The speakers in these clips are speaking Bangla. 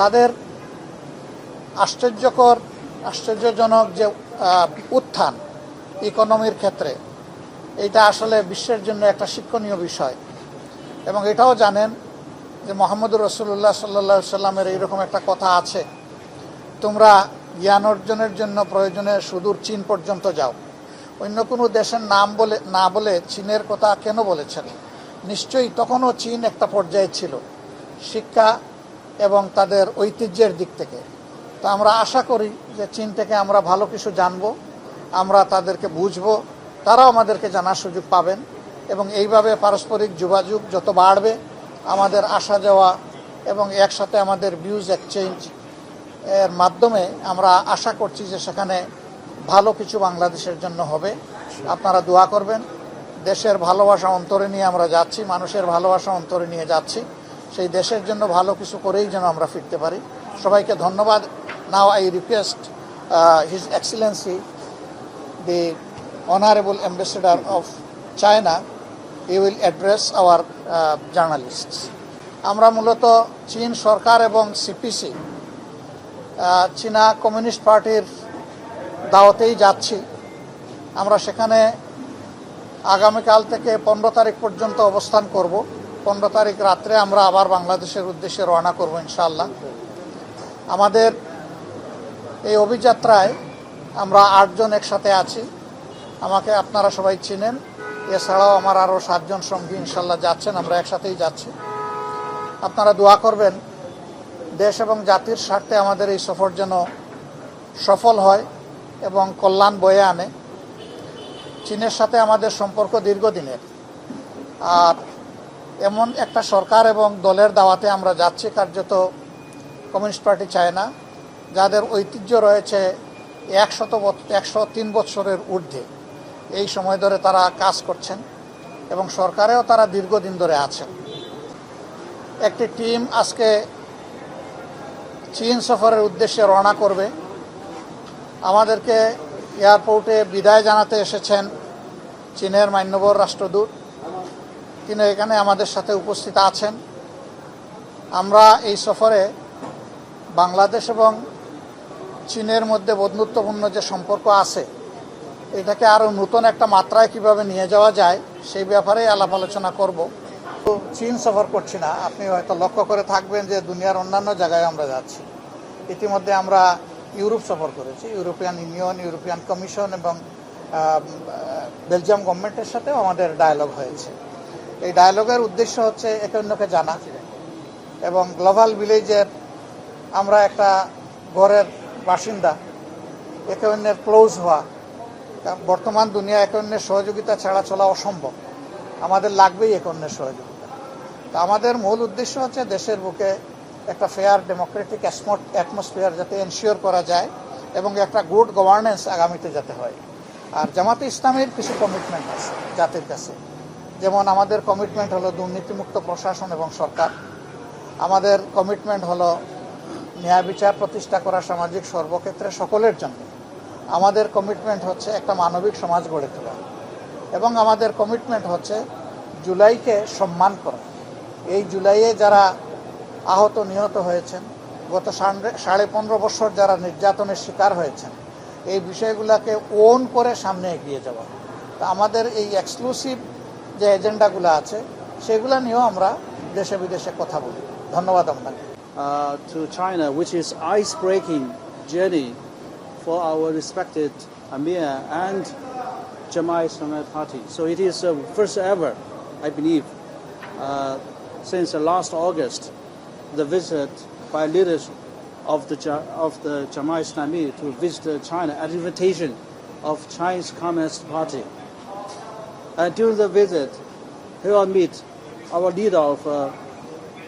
তাদের আশ্চর্যকর, আশ্চর্যজনক যে উত্থান ইকোনমির ক্ষেত্রে এটা আসলে বিশ্বের জন্য একটা শিক্ষণীয় বিষয়। এবং এটাও জানেন যে মোহাম্মদুর রসুল্লাহ সাল্লা সাল্লামের এইরকম একটা কথা আছে, তোমরা জ্ঞান অর্জনের জন্য প্রয়োজনে সুদূর চীন পর্যন্ত যাও। অন্য কোনো দেশের নাম বলে, না বলে চীনের কথা কেন বলেছেন? নিশ্চয়ই তখনও চীন একটা পর্যায়ে ছিল। শিক্ষা এবং তাদের ঐতিহ্যের দিক থেকে। তো আমরা আশা করি যে চীন থেকে আমরা ভালো কিছু জানব, আমরা তাদেরকে বুঝব, তারাও আমাদেরকে জানার সুযোগ পাবেন এবং এইভাবে পারস্পরিক যোগাযোগ যত বাড়বে, আমাদের আসা যাওয়া এবং একসাথে আমাদের ভিউজ এক্সচেঞ্জ এর মাধ্যমে আমরা আশা করছি যে সেখানে ভালো কিছু বাংলাদেশের জন্য হবে। আপনারা দোয়া করবেন। দেশের ভালোবাসা অন্তরে নিয়ে আমরা যাচ্ছি, মানুষের ভালোবাসা অন্তরে নিয়ে যাচ্ছি। সেই দেশের জন্য ভালো কিছু করেই যেন আমরা ফিরতে পারি। সবাইকে ধন্যবাদ। Now I request his excellency the honourable ambassador of China he will address our journalist আমরা মূলত চীন সরকার এবং সিপিসি চীনা কমিউনিস্ট পার্টির দাওয়াতেই যাচ্ছি। আমরা সেখানে আগামীকাল থেকে পনেরো তারিখ পর্যন্ত অবস্থান করব। পনেরো তারিখ রাত্রে আমরা আবার বাংলাদেশের উদ্দেশ্যে রওনা করব ইনশাআল্লাহ। আমাদের এই অভিযাত্রায় আমরা আটজন একসাথে আছি। আমাকে আপনারা সবাই চিনেন। এছাড়াও আমার আরও সাতজন সঙ্গী ইনশাল্লাহ যাচ্ছেন, আমরা একসাথেই যাচ্ছি। আপনারা দোয়া করবেন, দেশ এবং জাতির স্বার্থে আমাদের এই সফর যেন সফল হয় এবং কল্যাণ বয়ে আনে। চীনের সাথে আমাদের সম্পর্ক দীর্ঘদিনের। আর এমন একটা সরকার এবং দলের দাওয়াতে আমরা যাচ্ছি, কার্যত কমিউনিস্ট পার্টি চায় না, যাদের ঐতিহ্য রয়েছে একশত একশো তিন বৎসরের ঊর্ধ্বে। এই সময় ধরে তারা কাজ করছেন এবং সরকারেও তারা দীর্ঘদিন ধরে আছেন। একটি টিম আজকে চীন সফরের উদ্দেশ্যে রওনা করবে। আমাদেরকে এয়ারপোর্টে বিদায় জানাতে এসেছেন চীনের মান্যবর রাষ্ট্রদূত তিনি এখানে আমাদের সাথে উপস্থিত আছেন। আমরা এই সফরে বাংলাদেশ এবং চীনের মধ্যে বন্ধুত্বপূর্ণ যে সম্পর্ক আছে, এটাকে আরও নতুন একটা মাত্রায় কীভাবে নিয়ে যাওয়া যায়, সেই ব্যাপারে আলাপ আলোচনা করব। তো চীন সফর করছি না। আপনি হয়তো লক্ষ্য করে থাকবেন যে দুনিয়ার অন্যান্য জায়গায় আমরা যাচ্ছি। ইতিমধ্যে আমরা ইউরোপ সফর করেছি। ইউরোপিয়ান ইউনিয়ন, ইউরোপিয়ান কমিশন এবং বেলজিয়াম গভর্নমেন্টের সাথেও আমাদের ডায়ালগ হয়েছে। এই ডায়ালগের উদ্দেশ্য হচ্ছে একে অন্যকে জানা এবং গ্লোবাল ভিলেজের আমরা একটা ঘরের বাসিন্দা, একে অন্যের ক্লোজ হওয়া। বর্তমান দুনিয়া একে অন্যের সহযোগিতা ছাড়া চলা অসম্ভব। আমাদের লাগবেই একে অন্যের সহযোগিতা। তো আমাদের মূল উদ্দেশ্য হচ্ছে দেশের বুকে একটা ফেয়ার ডেমোক্রেটিক অ্যাটমসফিয়ার যাতে এনশিওর করা যায় এবং একটা গুড গভর্নেন্স আগামীতে যাতে হয়। আর জামাতে ইসলামের কিছু কমিটমেন্ট আছে জাতির কাছে। যেমন আমাদের কমিটমেন্ট হলো দুর্নীতিমুক্ত প্রশাসন এবং সরকার। আমাদের কমিটমেন্ট হলো ন্যায় বিচার প্রতিষ্ঠা করা সামাজিক সর্বক্ষেত্রে সকলের জন্য। আমাদের কমিটমেন্ট হচ্ছে একটা মানবিক সমাজ গড়ে তোলা। এবং আমাদের কমিটমেন্ট হচ্ছে জুলাইকে সম্মান করা। এই জুলাইয়ে যারা আহত, নিহত হয়েছেন, গত সাড়ে- পনেরো বছর যারা নির্যাতনের শিকার হয়েছেন, এই বিষয়গুলোকে ওন করে সামনে এগিয়ে যাওয়া। তা আমাদের এই এক্সক্লুসিভ যে এজেন্ডাগুলো আছে সেগুলো নিয়েও আমরা দেশে বিদেশে কথা বলি ধন্যবাদ আপনাকে uh, to China, which is ice-breaking journey for our respected Amir and Jamaat Islamic Party. So it is uh, first ever, I believe, uh, since uh, last August, the visit by leaders of the Ja- of the Jamaat Islami to visit uh, China at invitation of Chinese Communist Party. And during the visit, he will meet our leader of uh,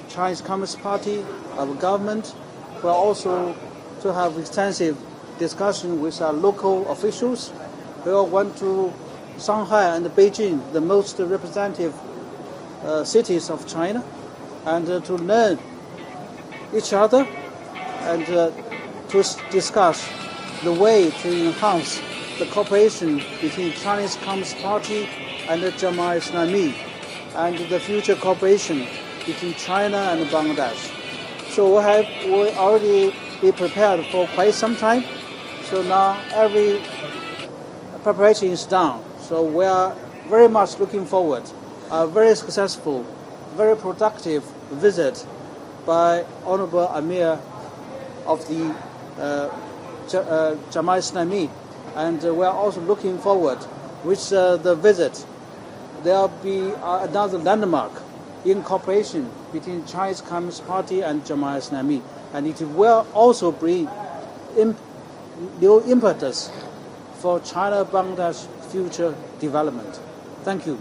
Chinese Communist Party, our government, We will also to have extensive discussion with our local officials. We all went to Shanghai and Beijing, the most representative uh, cities of China, and uh, to learn each other and uh, to discuss the way to enhance the cooperation between Chinese Communist Party and the Jamaat Islami and the future cooperation between China and Bangladesh. So we have we already be prepared for quite some time. So now every preparation is done. So we are very much looking forward a very successful, very productive visit by Honorable Amir of the uh, uh, Jamal Islami. And uh, we are also looking forward with uh, the visit. There will be uh, another landmark in cooperation between Chinese Communist Party and Jamal Islami. And it will also bring imp- new impetus for China-Bangladesh future development. Thank you.